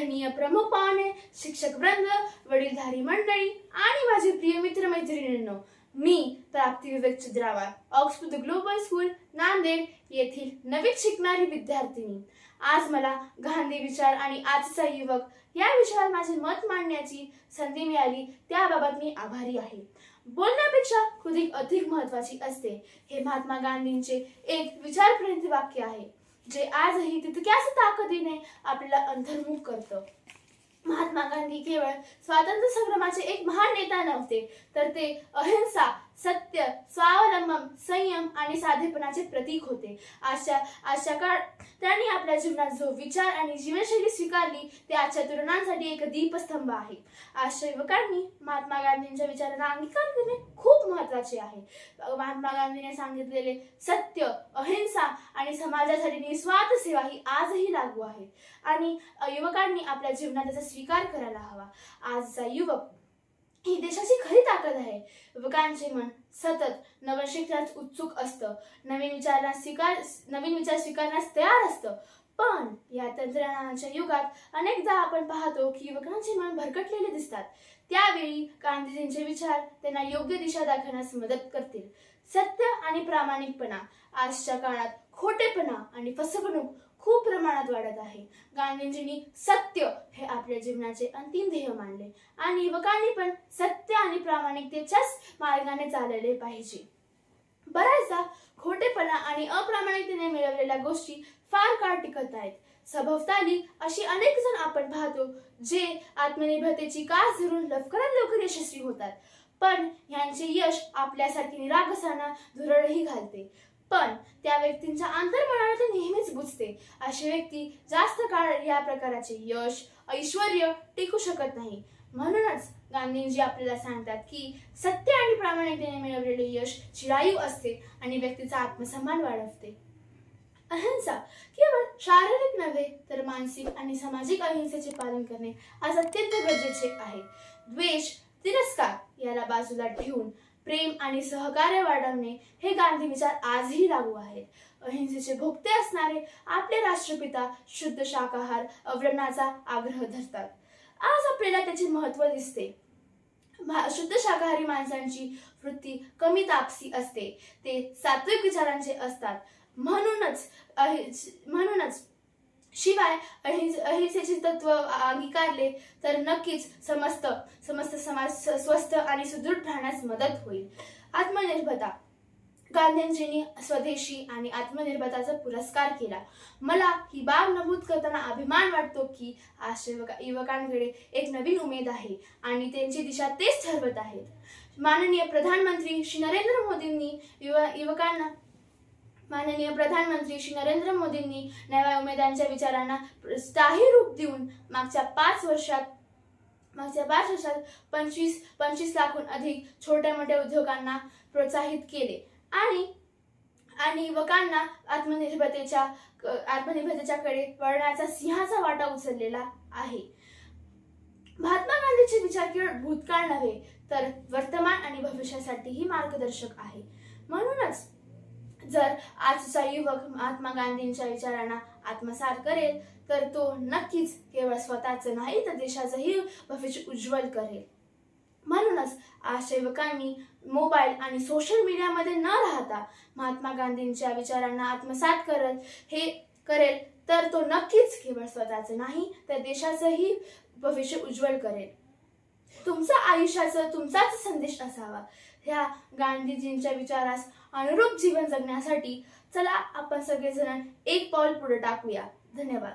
आदरणीय प्रमुख पाहुणे शिक्षक वृंद वडीलधारी मंडळी आणि माझे प्रिय मित्र मैत्रिणींनो मी Prapti Vivek Chidrawar Oxford global school Nanded येथील नवीन शिकणारी विद्यार्थिनी. आज मला गांधी विचार आणि आजचा युवक या विषयावर माझे मत मांडण्याची संधी मिळाली त्याबाबत मी आभारी आहे. बोलण्यापेक्षा कृती अधिक महत्वाची असते हे महात्मा गांधींचे एक विचारपर्यंत वाक्य आहे. जे आजही तितक्याच ताकदीने आपल्याला अंतर्मुख करतं. महात्मा गांधी केवळ स्वातंत्र्य संग्रामाचे एक महान नेता नव्हते तर ते अहिंसा सत्य स्वावलंबन संयम आणि साधेपणाचे प्रतीक होते. अशा अशा काळ त्यांनी आपल्या जीवनात जो विचार आणि जीवनशैली स्वीकारली ते आजच्या तरुणांसाठी एक दीपस्तंभ आहे. आजच्या युवकांनी महात्मा गांधींच्या विचारांना अंगीकार करणे खूप महत्त्वाचे आहे. महात्मा गांधीने सांगितलेले सत्य अहिंसा आणि समाजासाठी निस्वार्थ सेवा ही आजही लागू आहे. आणि युवकांनी आपल्या जीवनात त्याचा स्वीकार करायला हवा. आजचा युवक ही देशाची खरी ताकद आहे. युवकांचे मन सतत नवीन शिकण्यास उत्सुक असतं. नवीन विचारांना स्वीकार नवीन विचार स्वीकारण्यास तयार असतं. पण या तंत्रज्ञानाच्या युगात अनेकदा आपण पाहतो की युवकांचे मन भरकटलेले दिसतात. त्यावेळी गांधीजींचे विचार त्यांना योग्य दिशा दाखवण्यास मदत करतील. सत्य आणि प्रामाणिकपणा आजच्या काळात खोटेपणा आणि फसवणूक खूप प्रमाणात वाढत आहे. गांधीजींनी सत्य हे आपल्या जीवनाचे अंतिम ध्येय मानले आणि युवकांनी पण सत्य आणि प्रामाणिकतेच्याच मार्गाने चालले पाहिजे. बऱ्याचदा खोटेपणा आणि अप्रामाणिकतेने मिळवलेल्या गोष्टी फार काळ टिकत आहेत. सभोवताली अशी अनेक जण आपण पाहतो जे आत्मनिर्भरतेची कास धरून लवकरात लवकर यशस्वी होतात. पण यांचे यश आपल्यासारखी निरागसांना धुरळही घालते. पण त्या व्यक्तींच्या अंतर्मनाला ते नेहमीच बुजते. अशी व्यक्ती जास्त काळ या प्रकाराचे यश ऐश्वर टिकू शकत नाही. म्हणूनच गांधीजी आपल्याला सांगतात की सत्य आणि प्रामाणिकतेने मिळवलेले यश चिरायू असते आणि व्यक्तीचा आत्मसन्मान वाढवते. अहिंसा केवळ शारीरिक नव्हे तर मानसिक आणि सामाजिक अहिंसेचे पालन करणे आज अत्यंत गरजेचे आहे. द्वेष तिरस्कार याला बाजूला ठेवून प्रेम आणि सहकार्य वाढवणे हे गांधी विचार आजही लागू आहेत. अहिंसेचे भोगते असणारे आपले राष्ट्रपिता शुद्ध शाकाहार अवलंबनाचा आग्रह धरतात. आज आपल्याला त्याचे महत्त्व दिसते. शुद्ध शाकाहारी माणसांची वृत्ती कमी तापसी असते. ते सात्विक विचारांचे असतात. म्हणूनच म्हणूनच शिवाय अहिंस अहिंसेचे तत्व अंगीकारले तर नक्कीच समस्त समस्त समाज स्वस्थ आणि सुदृढ राहण्यास मदत होईल. आत्मनिर्भरता गांधीजींनी स्वदेशी आणि आत्मनिर्भरताचा पुरस्कार केला. मला ही बाब नमूद करताना अभिमान वाटतो की आज युवका- युवकांकडे एक नवीन उमेद आहे आणि त्यांची दिशा तेच ठरवत आहेत. माननीय प्रधानमंत्री श्री नरेंद्र मोदींनी युवा युवकांना माननीय प्रधानमंत्री श्री नरेंद्र मोदींनी नव्या उमेदांच्या विचारांना स्थायी रूप देऊन मागच्या पाच वर्षात मागच्या पाच वर्षात पंचवीस पंचवीस लाखहून अधिक छोट्या मोठ्या उद्योगांना प्रोत्साहित केले. आणि आणि युवकांना आत्मनिर्भरतेच्या आत्मनिर्भरतेच्याकडे वळण्याचा सिंहाचा वाटा उचललेला आहे. महात्मा गांधीचे विचार केवळ भूतकाळ नव्हे तर वर्तमान आणि भविष्यासाठीही मार्गदर्शक आहे. जर आजचा युवक महात्मा गांधींच्या विचारांना आत्मसार करेल तर तो नक्कीच केवळ स्वतःचं नाही तर देशाचंही भविष्य उज्ज्वल करेल. म्हणूनच आज युवकांनी मोबाईल आणि सोशल मीडियामध्ये न राहता महात्मा गांधींच्या विचारांना आत्मसात करत हे करेल तर तो नक्कीच केवळ स्वतःचं नाही तर देशाचंही भविष्य उज्ज्वल करेल. तुमचं आयुष्याचं तुमचाच संदेश असावा. ह्या गांधीजींच्या विचारास अनुरूप जीवन जगण्यासाठी चला आपण सगळेजण एक पाऊल पुढे टाकूया. धन्यवाद.